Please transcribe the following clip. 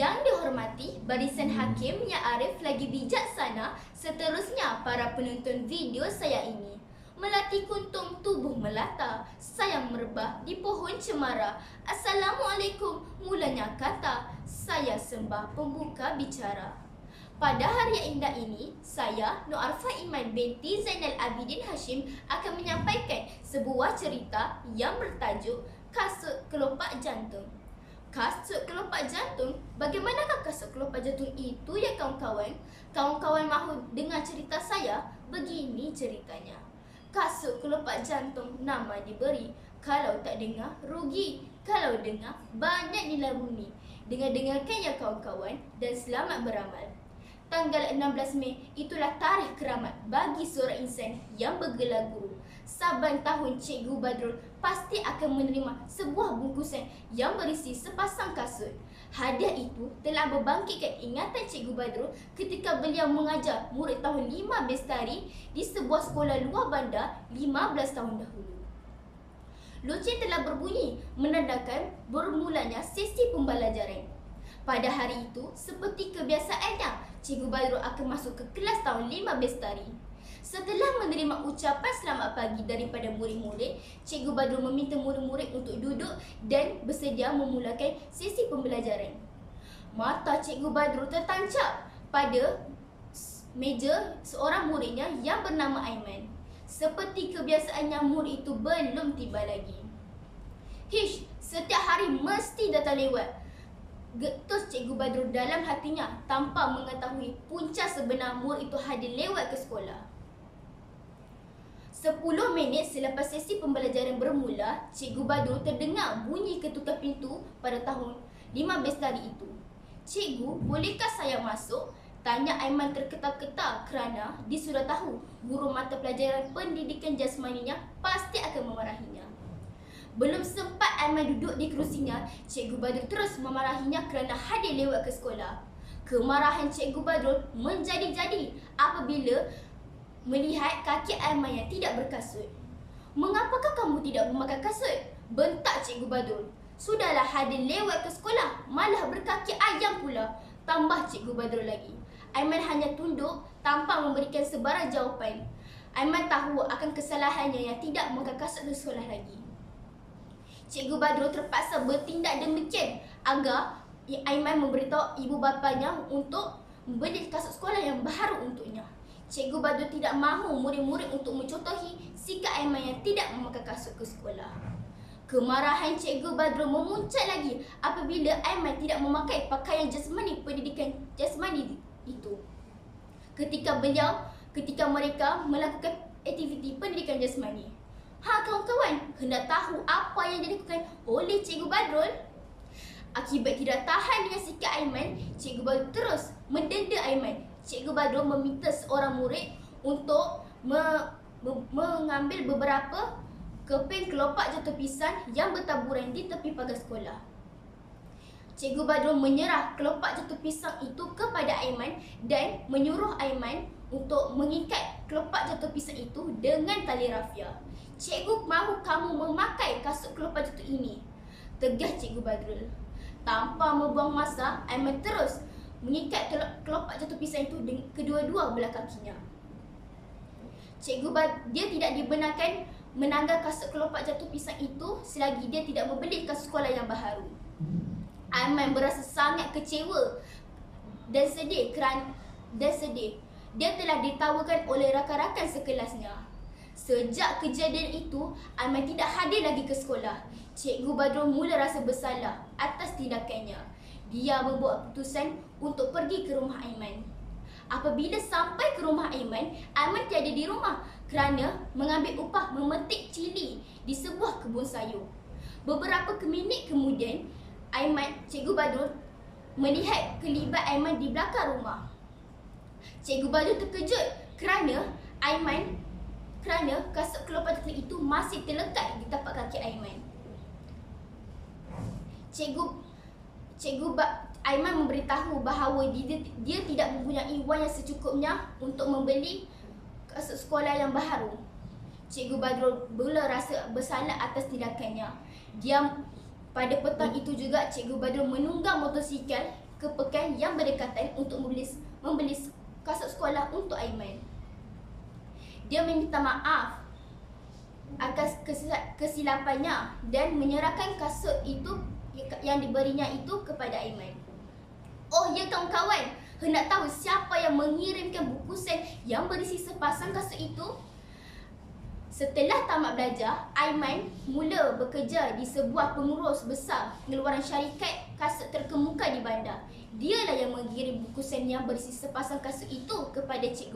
Yang dihormati barisan hakim yang arif lagi bijaksana seterusnya para penonton video saya ini. Melati kuntung tubuh melata, sayang merebah di pohon cemara. Assalamualaikum mulanya kata, saya sembah pembuka bicara. Pada hari yang indah ini, saya Nur Arfa Iman binti Zainal Abidin Hashim akan menyampaikan sebuah cerita yang bertajuk Kasut Kelopak Jantung. Kasut kelopak jantung? Bagaimanakah kasut kelopak jantung itu ya kawan-kawan? Kawan-kawan mahu dengar cerita saya? Begini ceritanya. Kasut kelopak jantung nama diberi. Kalau tak dengar, rugi. Kalau dengar, banyak nilai bumi. Dengar-dengarkan ya kawan-kawan dan selamat beramal. Tanggal 16 Mei itulah tarikh keramat bagi seorang insan yang bergelar guru. Saban tahun Cikgu Badrul pasti akan menerima sebuah bungkusan yang berisi sepasang kasut. Hadiah itu telah membangkitkan ingatan Cikgu Badrul ketika beliau mengajar murid tahun 5 Bestari di sebuah sekolah luar bandar 15 tahun dahulu. Loceng telah berbunyi menandakan bermulanya sesi pembelajaran. Pada hari itu, seperti kebiasaannya, Cikgu Badrul akan masuk ke kelas tahun 5 Bestari. Setelah menerima ucapan selamat pagi daripada murid-murid, Cikgu Badrul meminta murid-murid untuk duduk dan bersedia memulakan sesi pembelajaran. Mata Cikgu Badrul tertancap pada meja seorang muridnya yang bernama Aiman. Seperti kebiasaannya murid itu belum tiba lagi. Hish, setiap hari mesti datang lewat. Getus Cikgu Badrul dalam hatinya tanpa mengetahui punca sebenar murid itu hadir lewat ke sekolah. Sepuluh minit selepas sesi pembelajaran bermula, Cikgu Badrul terdengar bunyi ketukar pintu pada tahun 15 tadi itu. Cikgu, bolehkah saya masuk? Tanya Aiman terketar-ketar kerana dia sudah tahu guru mata pelajaran pendidikan jasmaninya pasti akan memarahinya. Belum sempat Aiman duduk di kerusinya, Cikgu Badrul terus memarahinya kerana hadir lewat ke sekolah. Kemarahan Cikgu Badrul menjadi-jadi apabila melihat kaki Aiman yang tidak berkasut. Mengapakah kamu tidak memakai kasut? Bentak Cikgu Badul. Sudahlah hadir lewat ke sekolah, malah berkaki ayam pula. Tambah Cikgu Badrul lagi. Aiman hanya tunduk tanpa memberikan sebarang jawapan. Aiman tahu akan kesalahannya yang tidak memakai kasut ke sekolah lagi. Cikgu Badrul terpaksa bertindak demikian agar Aiman memberitahu ibu bapanya untuk membeli kasut sekolah yang baru untuknya. Cikgu Badul tidak mahu murid-murid untuk mencontohi sikap Aiman yang tidak memakai kasut ke sekolah. Kemarahan Cikgu Badrul memuncak lagi apabila Aiman tidak memakai pakaian jasmani pendidikan jasmani itu. Ketika beliau, ketika mereka melakukan aktiviti pendidikan jasmani. Ha kawan-kawan, hendak tahu apa yang dilakukan oleh Cikgu Badrul? Akibat tidak tahan dengan sikap Aiman, Cikgu Badrul terus mendenda Aiman Cikgu Badrul meminta seorang murid untuk me, me, mengambil beberapa keping kelopak jatuh pisang yang bertaburan di tepi pagar sekolah. Cikgu Badrul menyerah kelopak jatuh pisang itu kepada Aiman dan menyuruh Aiman untuk mengikat kelopak jatuh pisang itu dengan tali rafia. Cikgu mahu kamu memakai kasut kelopak jatuh ini. Tegas Cikgu Badrul. Tanpa membuang masa, Aiman terus mengikat kelopak jatuh pisang itu dengan kedua-dua belah kakinya. Cikgu dia tidak dibenarkan menanggal kasut kelopak jatuh pisang itu selagi dia tidak membeli kasut sekolah yang baru. Aiman berasa sangat kecewa dan sedih kerana dan sedih. Dia telah ditawakan oleh rakan-rakan sekelasnya. Sejak kejadian itu, Aiman tidak hadir lagi ke sekolah. Cikgu Badrul mula rasa bersalah atas tindakannya dia membuat keputusan untuk pergi ke rumah Aiman. Apabila sampai ke rumah Aiman, Aiman tiada di rumah kerana mengambil upah memetik cili di sebuah kebun sayur. Beberapa minit kemudian, Aiman, Cikgu Badrul melihat kelibat Aiman di belakang rumah. Cikgu Badrul terkejut kerana Aiman kerana kasut kelopak itu masih terlekat di tapak kaki Aiman. Cikgu Cikgu Aiman memberitahu bahawa dia, dia tidak mempunyai wang yang secukupnya untuk membeli sekolah yang baru. Cikgu Badrul mula rasa bersalah atas tindakannya. Dia pada petang itu juga Cikgu Badrul menunggang motosikal ke pekan yang berdekatan untuk membeli membeli kasut sekolah untuk Aiman. Dia meminta maaf atas kesilapannya dan menyerahkan kasut itu yang diberinya itu kepada Aiman. Oh ya kawan-kawan, hendak tahu siapa yang mengirimkan buku sen yang berisi sepasang kasut itu? Setelah tamat belajar, Aiman mula bekerja di sebuah pengurus besar pengeluaran syarikat kasut terkemuka di bandar. Dialah yang mengirim buku sen yang berisi sepasang kasut itu kepada cikgu.